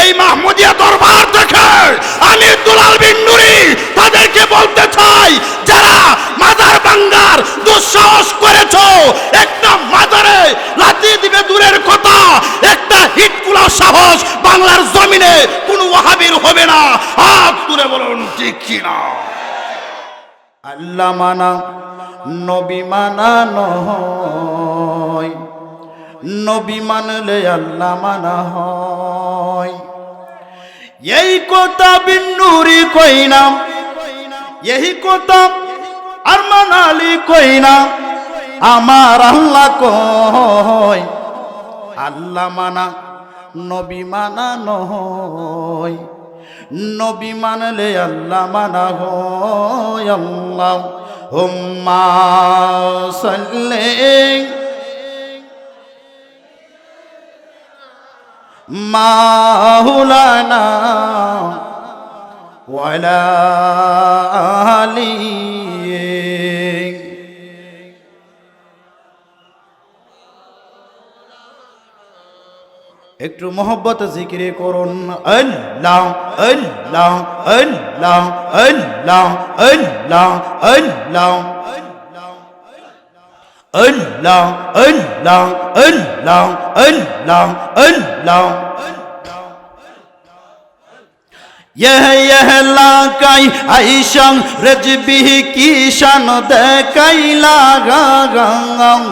এই মাহমুদিয়া দরবার থেকে আমি দুলাল বিন নুরি তাদেরকে বলতে চাই, যারা মাজার বাঙ্গার দুঃসাহস করেছ, একটা মাজারে লাথি দিবে দূরের কথা, একটা হিট কুলা সাহস বাংলার জমিনে কোনো ওয়াহাবির হবে না। হাত তুলে বলুন, ঠিক কিনা? আল্লাহ মানা, নবী মানা নয়। নবী মানলে আল্লাহ মানা হয়। এই কথা বিন্নুরি কইনা এই কথা আর মানালি কইনা আমার আল্লাহ কয়, আল্লাহ মানা, নবী মানা নয়। নবী মানলে আল্লাহ মানা হয় আল্লাহ হুম্মা সাল্লে মাহুলানা ওয়ালা আলী একটু মোহব্বত জিকিরে করুন। আল্লাহ আল্লাহ আল্লাহ আল্লাহ আল্লাহ আল্লাহ। ấn lòng ấn lòng ấn lòng ấn lòng ấn lòng এলাকাই আইসং রেজবিহি কিষান দেখাইলা গঙ্গম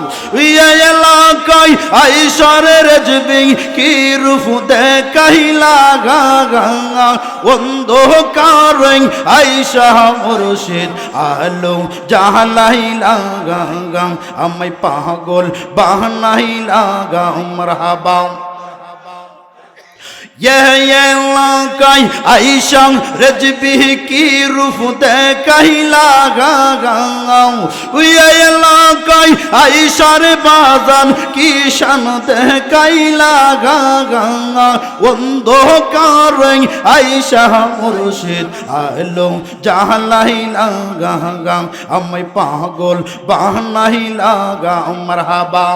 এলাকাই আইসর রেজবি কি রূপ দেখাইলা গঙ্গম অন্ধকার আইসহ মুরশিদ আলো জাহালাইলা গঙ্গম আমি পাগল বাহানাইলা গম রাবাম এলাকায় আইসাং রেজবি কি রূপ দেখাইলা গাও এলাকায় আইসার বাজান কি শান দেখাইলা গাঙ্গা অন্ধকার আইসা মুর্শিদ আলো জাহালাইলা গাঙ্গা আমি পাগল বাহানাইলা গা মারহাবা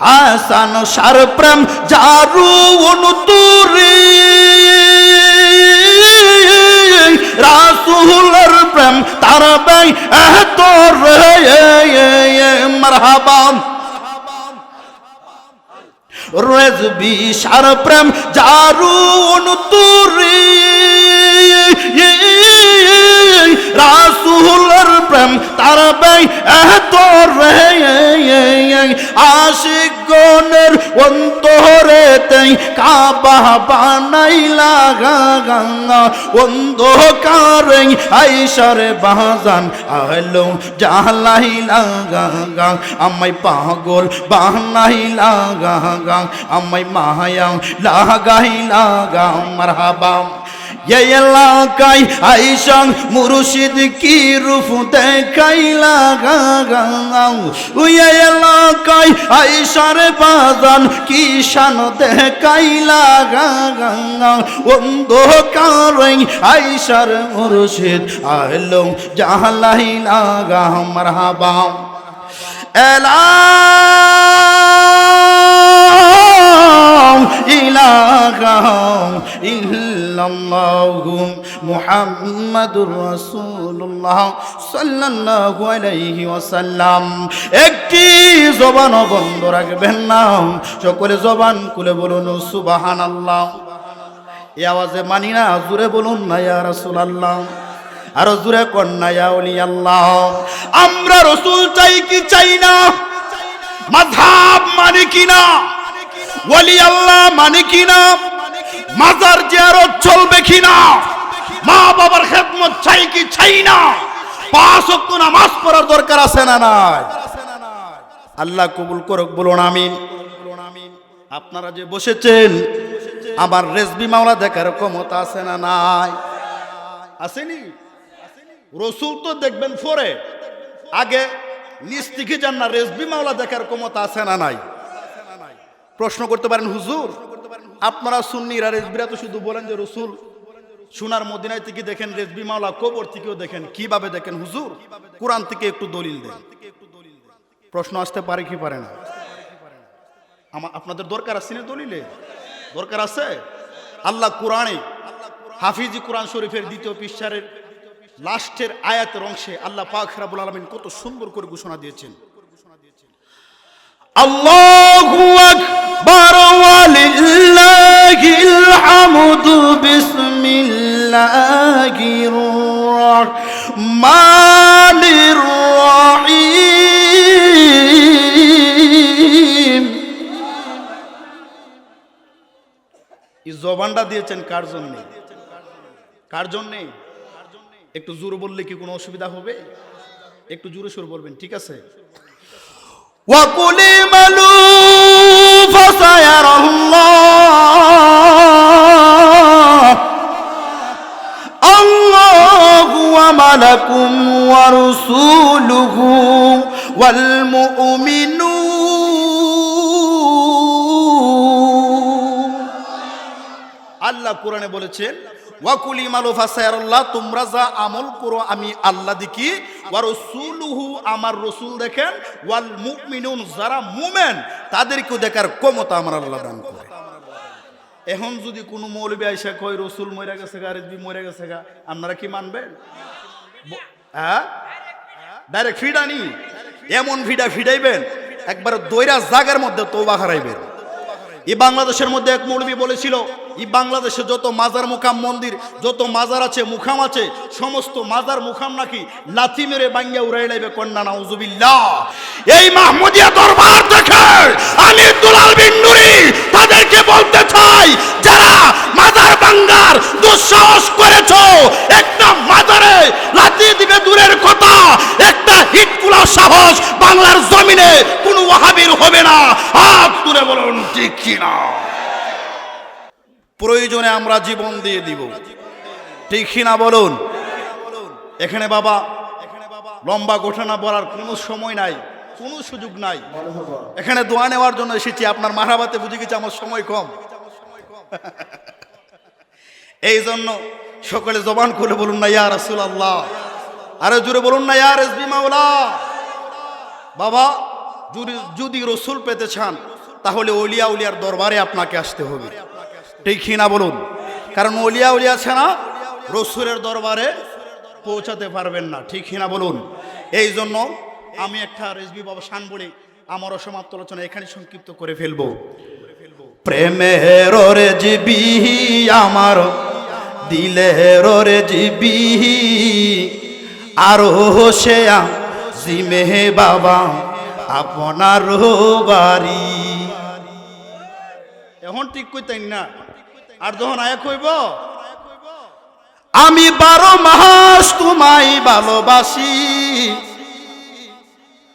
হাসান সার প্রেম জারু অনুতুরি। রাসুলের প্রেম তার বাই এত রে। মারহাবা। রেজবি সার প্রেম জারু অনুতুরি। রাসুলের প্রেম, তার ব্যয় এত রে, আশিক গণের অন্তরেতেই কাবা বানাইলা গঙ্গা। অন্ধকারে আইসারে বাজান আলো জালাইলা গঙ্গা। আমায় পাগল বানাইলা গঙ্গা। আমায় মায়া লাগাই গঙ্গা। মারহাবা। ये এলাকায় আইসং মুর্শিদ কি রূপ দেখাই লাগা গাও ওই এলাকায় আইসার বাজান কি শান দেখাই লাগা গাও অন্ধকার আইসার মুর্শিদ আলো জাহালাই লাগা মারহাবা। এলা ইল্লাল্লাহু মুহাম্মাদুর রাসূলুল্লাহ সাল্লাল্লাহু আলাইহি ওয়াসাল্লাম। একটি জবান বন্ধ রাখবেন না। সকলে জবান খুলে বলুন, সুবহানাল্লাহ। এই আওয়াজে মানি না জুড়ে বলুন না, ইয়া রাসূলুল্লাহ। আরও জুড়ে কন্যা আল্লাহ আমরা রসুল চাই কি চাই না? মাধাব মানে কিনা ওলি আল্লাহ মানে কিনা মাজার জিয়ারত চলবে কিনা? মা বাবার খেদমত চাই কি চাই না? পাঁচ ওয়াক্ত নামাজ পড়ার দরকার আছে না নাই? আল্লাহ কবুল করুক, বলুন আমিন। আপনারা যে বসেছেন, আমার রেসবি মাওলা দেখার ক্ষমতা আছে না নাই? আসেনি? রসুল তো দেখবেন পরে আগে নিজ থেকে যান না রেসবি মাওলা দেখার ক্ষমতা আছে না নাই? প্রশ্ন করতে পারেন, হুজুর? আপনারা সুন্নিরা রেজবিরা তো শুধু বলেন যে রসুল সোনার মদিনায় থেকে দেখেন, রেজবি মাওলা কবর থেকেও দেখেন। কীভাবে দেখেন হুজুর? কোরআন থেকে একটু দলিল দেন। প্রশ্ন আসতে পারে কি পারে না? আমার আপনাদের দরকার আছে না দলিলে? দরকার আছে? আল্লাহ কোরআনে, হাফিজি কোরআন শরীফের দ্বিতীয় পৃষ্ঠারের লাস্টের আয়াতের অংশে আল্লাহ পাক রাবুল আলমিন কত সুন্দর করে ঘোষণা দিয়েছেন। আল্লাহু বড় লিল্লাহিল হামদু বিসমিল্লাহির রহমানির রহিম এই জবানটা দিয়েছেন কার জন্য? কার জন্যে? একটু জোরে বললে কি কোনো অসুবিধা হবে? একটু জোরে সুর বলবেন, ঠিক আছে? ওয়াকুলি মালু فسيرى الله الله وملكم ورسوله والمؤمنون আল্লাহ কোরআনে বলেছেন ওয়াকুলি মালু ফাসায়াল্লাহ তোমরা যা আমল করো আমি আল্লাহ দেখি ওয়া আমার রসুল দেখেন, ওয়াল মুমিনুন, যারা মুমেন, তাদেরকেও দেখার ক্ষমতা আমার আল্লাহ দান করে। এখন যদি কোনো মৌলবী আইসা কয়, রসুল মরে গেছে গা রেজবি মরে গেছে গা আপনারা কি মানবেন? হ্যাঁ? ডাইরেক্ট ফিডানি এমন ফিডা ফিডাইবেন, একবার দৈরা জাগার মধ্যে তৌবা হারাইবেন। এই বাংলাদেশের মধ্যে এক মৌলবী বলেছিল এই বাংলাদেশে যত মাজার মুখাম মন্দির, যত মাজার আছে, মুখাম আছে, সমস্ত মাজার মুখাম নাকি লাথি মেরে বাঙ্গিয়া উড়াই লাইবে কন্যা, নাউজুবিল্লাহ। এই মাহমুদিয়া দরবার দেখে আমি দুলাল বিন নুরি তাদেরকে বলতে চাই, যারা মাজার বাঙ্গার দুঃসাহস করেছ, একটা মাজারে লাথি দিবে দূরের কথা, একটা হিট কুলা সাহস বাংলার জমিনে কোনো ওয়াহাবির হবে না। হাত তুলে বলুন, ঠিক কিনা? প্রয়োজনে আমরা জীবন দিয়ে দিব। ঠিক কিনা বলুন? এখানে বাবা, লম্বা ঘটনা বলার কোনো সময় নাই, কোনো সুযোগ নাই। এখানে দোয়া নেওয়ার জন্য এসেছি, আপনার মারাবাতে বুঝে গেছে আমার সময় কম। এই জন্য সকলে জবান করে বলুন না, ইয়া রাসুল আল্লাহ আরে জুড়ে বলুন না, ইয়া রেসবি মাওলা। বাবা যদি রসুল পেতে চান, তাহলে অলিয়া উলিয়ার দরবারে আপনাকে আসতে হবে। ঠিক না বলুন? কারণ অলিয়া উলিয়া ছাড়া রসুরের দরবারে পৌঁছাতে পারবেন না, ঠিক না বলুন? এই জন্য আমি একটা রেসবি বাবা শান বলে, আমার অসমাপ্ত আলোচনা এখানে সংক্ষিপ্ত করে ফেলব। প্রেমের রে জিবি আমার, দিলের রে জিবি আরও সে জিমে বাবা, আপনার বাড়ি। এখন ঠিক কইতেন না। আর যখন আয়া কইব আমি বারো মাস তোমায় ভালোবাসি।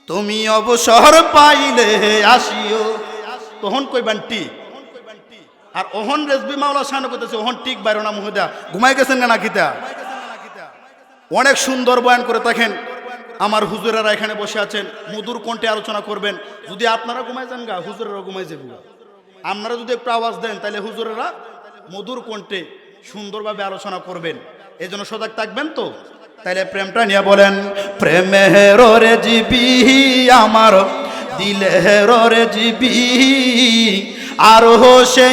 তুমি অবসর পাইলে আসিও। তখন কইবেন ঠিক আর ওহন রেসবি মাওলা সামনে করতেছে ওহন ঠিক বাইর না মুহুদা। ঘুমাই গেছেন না নাকিতা? অনেক সুন্দর বয়ান করে থাকেন। আমার হুজুরেরা এখানে বসে আছেন মধুর কণ্ঠে আলোচনা করবেন। যদি আপনারা ঘুমাই যান গা হুজুরেরা ঘুমাই যাব আপনারা যদি একটু আওয়াজ দেন তাহলে হুজুরেরা মধুর কণ্ঠে সুন্দরভাবে আলোচনা করবেন। এই জন্য সজাগ থাকবেন তো? তাইলে প্রেমটা নিয়ে বলেন প্রেমের রে জিবি আমার দিলের রে জিবি আর সে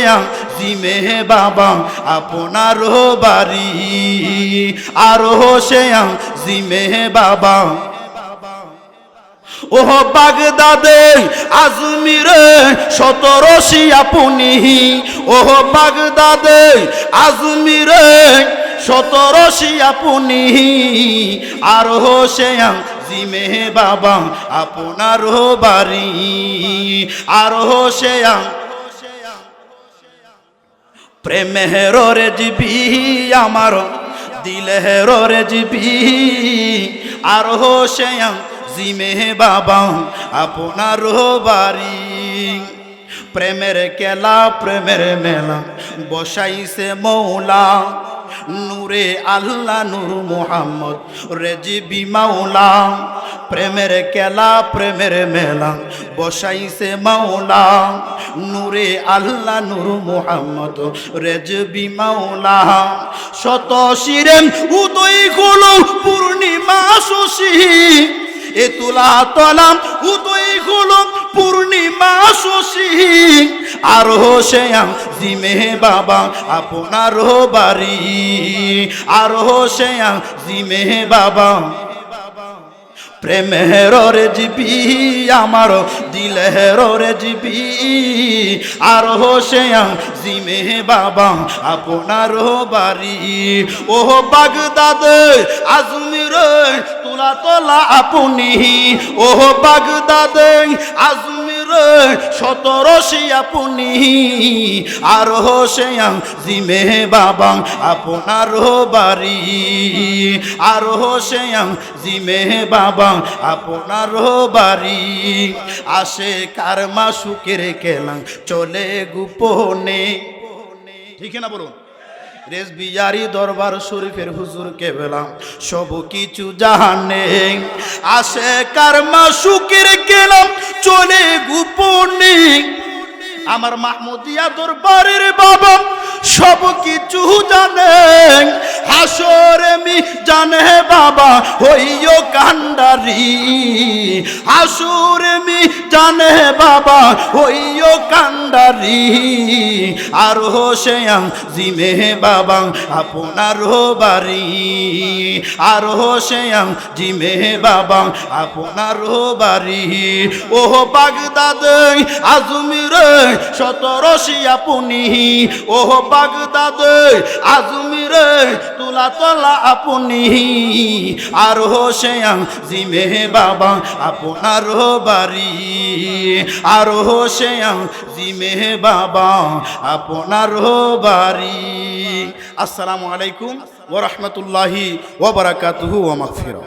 জিমে বাবা, আপনার বাড়ি। আর সে জিমে বাবা ওহ বাগদাদে, আজমিরে সতরশি আপনি ওহ বাগদাদে, আজমিরে সতরশি আপনি আর হোসেন জিমে বাবা, আপনার বাড়ি। আর হোসেন প্রেমের রে জিবি, আমার দিলের রে জিবি। আর হোসেন জিমে বাবা, আপনার বাড়ি। প্রেমের কেলা, প্রেমের মেলা, বসাইছে মৌলা। নূরে আল্লাহ, নূর মোহাম্মদ, রেজিবি মাওলা। প্রেমের কেলা, প্রেমের মেলা, বসাইছে মাওলা নূরে আল্লাহ, নূর মোহাম্মদ, রেজবি মাওলা। শত শিরেন, উদয়গুলো পূর্ণিমা শশী। এ তুলা তলাম, উদয়গুলো পূর্ণিমা শশী। আর হোসেয়াম জিমে বাবা, আপনার বাড়ি। আর হোসেয়াম জিমে বাবা প্রেমের রে জিবি আমার দিলের রে জিবি। আর হোসেয়া, জিমে বাবা, আপনার বাড়ি। ও বাগদাদ আজমির তোলা তোলা আপনি। ও বাগদাদ আজমির সতরশি আপনি আর হোসেয়াম জিমে বাবা আপনার বাড়ি। আর হোসেয়াম জিমে বাবা আপনার বাড়ি। আসে কারমা সুখের কেলাম চলে গোপনে। ঠিক না বলুন? রেস বিজারি দরবার শরীফের হুজুর কে বেলাম সব কিছু জানে আসে কারমা সুখের গেলাম চলে গোপনে। আমার মাহমুদিয়া দরবারের বাবা সব কিছু জানে হাসরে মি জানে বাবা হইও কান্ডারি হাসুরে মি জানে বাবা, হইও কান্ডারি। আর হোসেয়াম জিমে বাবা, আপনার বাড়ি। আর হোসেয়াম জিমে বাবা, আপনার বাড়ি। ও বাগদাদ, আজমির সতরশি আপনি ও বাগদাদ, আজমির, তুলা তলা আপনি। আর হোসেয়াম জিমে বাবা আপনার বাড়ি। আর হোসেয়াম জিমে বাবা আপনার বাড়ি। আসসালামু আলাইকুম ওরহমতুল্লাহি ওবরাকাতুহু ও মাগফিরা